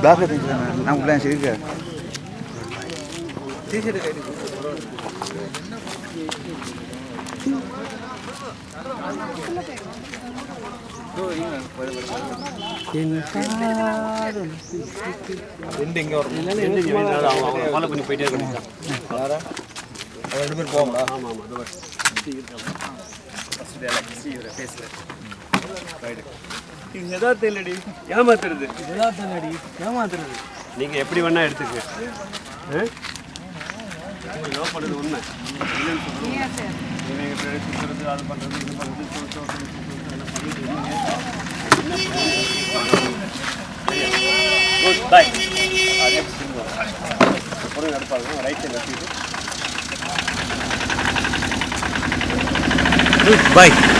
Black எடுத்துக்கிறேன் நான் உள்ள சரிக்க போயிட்டே இருக்கணும் ரெண்டு பேரும் போவாங்களா ஆமாம் ஆமாம் அது எதாவது இல்லடி ஏமாத்துறது? ஏமாத்துறது? நீங்கள் எப்படி வேணால் எடுத்துக்க. பண்ணது உண்மை இல்லைன்னு பின்னாடி சுத்துறது, அது பண்றது, இது பண்றது, சொல், சொல், சொல், சொல், சொல், எல்லாம் பண்ணிட்டு. Good, bye. அதே பொருள் நடப்பாங்க ரைட் சைடு கண்டம்